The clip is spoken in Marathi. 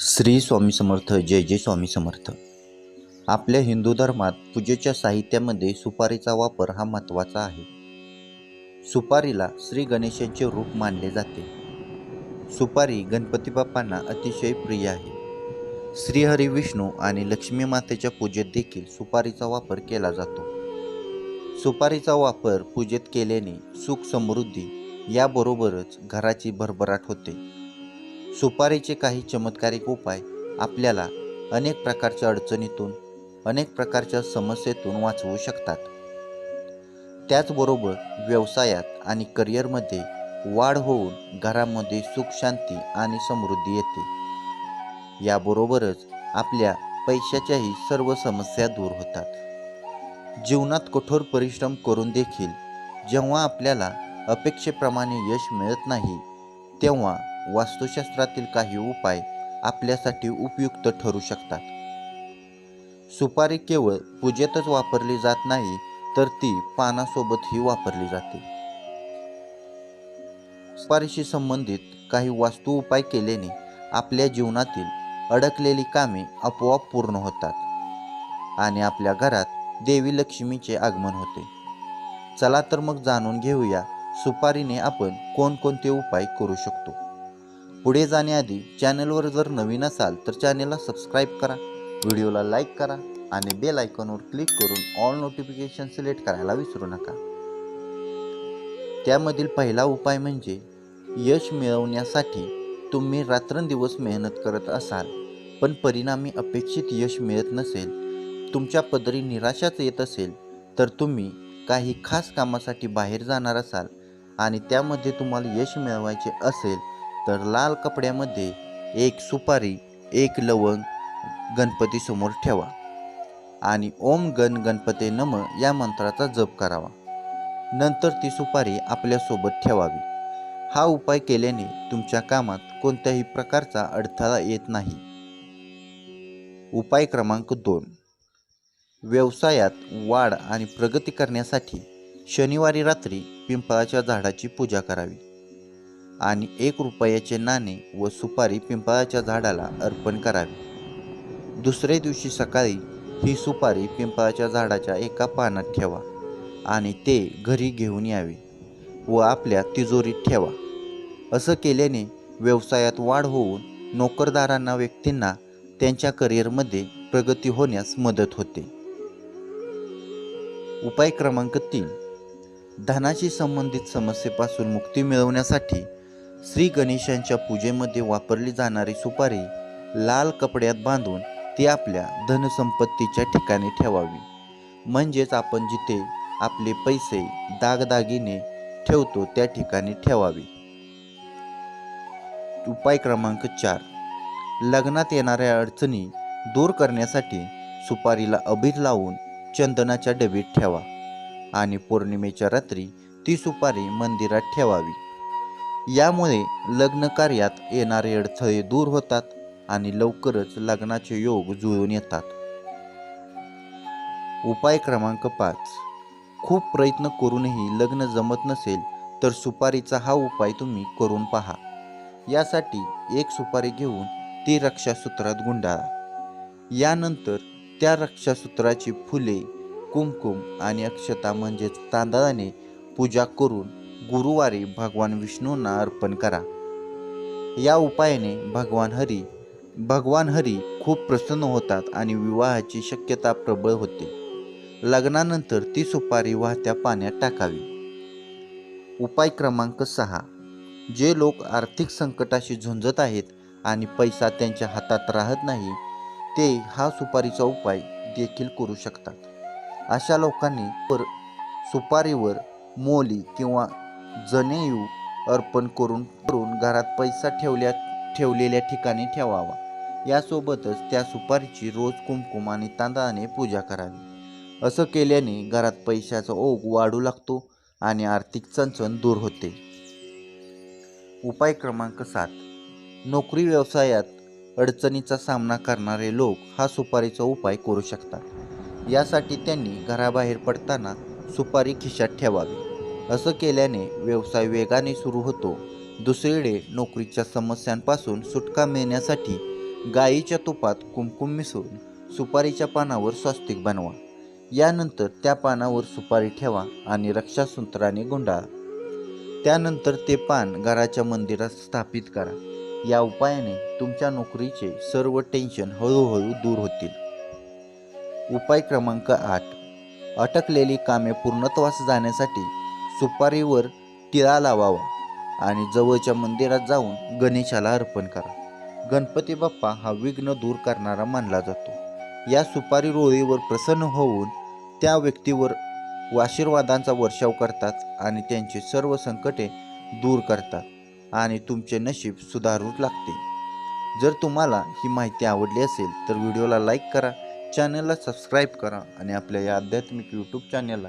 श्री स्वामी समर्थ जय जय स्वामी समर्थ. आपल्या हिंदू धर्मात पूजेच्या साहित्यामध्ये सुपारीचा वापर हा महत्त्वाचा आहे. सुपारीला श्री गणेशांचे रूप मानले जाते. सुपारी गणपती बाप्पांना अतिशय प्रिय आहे. श्रीहरी विष्णू आणि लक्ष्मी मातेच्या पूजेत देखील सुपारीचा वापर केला जातो. सुपारीचा वापर पूजेत केल्याने सुख समृद्धी याबरोबरच घराची भरभराट होते. सुपारीचे काही चमत्कारिक उपाय आपल्याला अनेक प्रकारच्या अडचणीतून अनेक प्रकारच्या समस्येतून वाचवू शकतात. त्याचबरोबर व्यवसायात आणि करिअरमध्ये वाढ होऊन घरामध्ये सुख शांती आणि समृद्धी येते. याबरोबरच आपल्या पैशाच्याही सर्व समस्या दूर होतात. जीवनात कठोर परिश्रम करून देखील जेव्हा आपल्याला अपेक्षेप्रमाणे यश मिळत नाही तेव्हा वास्तुशास्त्रातील काही उपाय आपल्यासाठी उपयुक्त ठरू शकतात. सुपारी केवळ पूजेतच वापरली जात नाही तर ती पानासोबतही वापरली जाते. सुपारीशी संबंधित काही वास्तू उपाय केल्याने आपल्या जीवनातील अडकलेली कामे आपोआप पूर्ण होतात आणि आपल्या घरात देवी लक्ष्मीचे आगमन होते. चला तर मग जाणून घेऊया सुपारीने आपण कोणकोणते उपाय करू शकतो. पुढे जाण्याआधी चॅनलवर जर नवीन असाल तर चॅनलला सबस्क्राईब करा व्हिडिओला लाईक करा आणि बेल आयकॉनवर क्लिक करून ऑल नोटिफिकेशन सिलेक्ट करायला विसरू नका. त्यामधील पहिला उपाय म्हणजे यश मिळवण्यासाठी तुम्ही रात्रंदिवस मेहनत करत असाल पण परिणामी अपेक्षित यश मिळत नसेल तुमच्या पदरी निराशाच येत असेल तर तुम्ही काही खास कामासाठी बाहेर जाणार असाल आणि त्यामध्ये तुम्हाला यश मिळवायचे असेल तर लाल कपड्यामध्ये एक सुपारी एक लवंग गणपतीसमोर ठेवा आणि ओम गण गणपते नम या मंत्राचा जप करावा. नंतर ती सुपारी आपल्यासोबत ठेवावी. हा उपाय केल्याने तुमच्या कामात कोणत्याही प्रकारचा अडथळा येत नाही. उपाय क्रमांक दोन. व्यवसायात वाढ आणि प्रगती करण्यासाठी शनिवारी रात्री पिंपळाच्या झाडाची पूजा करावी. आणि एक रुपयाचे नाणे व सुपारी पिंपळाच्या झाडाला अर्पण करावी. दुसऱ्या दिवशी सकाळी ही सुपारी पिंपळाच्या झाडाच्या एका पानात ठेवा आणि ते घरी घेऊन यावे व आपल्या तिजोरीत ठेवा. असं केल्याने व्यवसायात वाढ होऊन नोकरदारांना व्यक्तींना त्यांच्या करिअरमध्ये प्रगती होण्यास मदत होते. उपाय क्रमांक तीन. धनाशी संबंधित समस्येपासून मुक्ती मिळवण्यासाठी श्री गणेशांच्या पूजेमध्ये वापरली जाणारी सुपारी लाल कपड्यात बांधून ती आपल्या धनसंपत्तीच्या ठिकाणी ठेवावी. म्हणजेच आपण जिथे आपले पैसे दागदागिने ठेवतो त्या ठिकाणी ठेवावी. उपाय क्रमांक चार. लग्नात येणाऱ्या अडचणी दूर करण्यासाठी सुपारीला अबीर लावून चंदनाच्या डबीत ठेवा आणि पौर्णिमेच्या रात्री ती सुपारी मंदिरात ठेवावी. यामुळे लग्न कार्यात येणारे अडथळे दूर होतात आणि लवकरच लग्नाचे योग जुळून येतात. उपाय क्रमांक पाच. खूप प्रयत्न करूनही लग्न जमत नसेल तर सुपारीचा हा उपाय तुम्ही करून पहा. यासाठी एक सुपारी घेऊन ती रक्षासूत्रात गुंडाळा. यानंतर त्या रक्षासूत्राची फुले कुमकुम आणि अक्षता म्हणजेच तांदळाने पूजा करून गुरुवारी भगवान विष्णूंना अर्पण करा. या उपायाने भगवान हरी भगवान हरी खूप प्रसन्न होतात आणि विवाहाची शक्यता प्रबळ होते. लग्नानंतर ती सुपारी वाहत्या पाण्यात टाकावी. उपाय क्रमांक सहा. जे लोक आर्थिक संकटाशी झुंजत आहेत आणि पैसा त्यांच्या हातात राहत नाही ते हा सुपारीचा उपाय देखील करू शकतात. अशा लोकांनी पर सुपारीवर मोली किंवा जनेयू अर्पण करून करून घरात पैसा ठेवल्या ठेवलेल्या ठिकाणी ठेवावा. यासोबतच त्या सुपारीची रोज कुमकुम आणि तांदळाने पूजा करावी. असं केल्याने घरात पैशाचा ओघ वाढू लागतो आणि आर्थिक चणचण दूर होते. उपाय क्रमांक सात. नोकरी व्यवसायात अडचणीचा सामना करणारे लोक हा सुपारीचा उपाय करू शकतात. यासाठी त्यांनी घराबाहेर पडताना सुपारी खिशात ठेवावी. असं केल्याने व्यवसाय वेगाने सुरू होतो. दुसरीकडे नोकरीच्या समस्यांपासून सुटका मिळण्यासाठी गाईच्या तुपात कुमकुम मिसळून सुपारीच्या पानावर स्वस्तिक बनवा. यानंतर त्या पानावर सुपारी ठेवा आणि रक्षासूत्राने गुंडाळा. त्यानंतर ते पान घराच्या मंदिरात स्थापित करा. या उपायाने तुमच्या नोकरीचे सर्व टेन्शन हळूहळू दूर होतील. उपाय क्रमांक आठ. अटकलेली कामे पूर्णत्वास जाण्यासाठी सुपारीवर टिळा लावावा आणि जवळच्या मंदिरात जाऊन गणेशाला अर्पण करा. गणपती बाप्पा हा विघ्न दूर करणारा मानला जातो. या सुपारी रोळीवर प्रसन्न होऊन त्या व्यक्तीवर आशीर्वादांचा वर्षाव करतात आणि त्यांचे सर्व संकटे दूर करतात आणि तुमचे नशीब सुधारू लागते. जर तुम्हाला ही माहिती आवडली असेल तर व्हिडिओला लाईक करा चॅनलला सबस्क्राईब करा आणि आपल्या या आध्यात्मिक यूट्यूब चॅनलला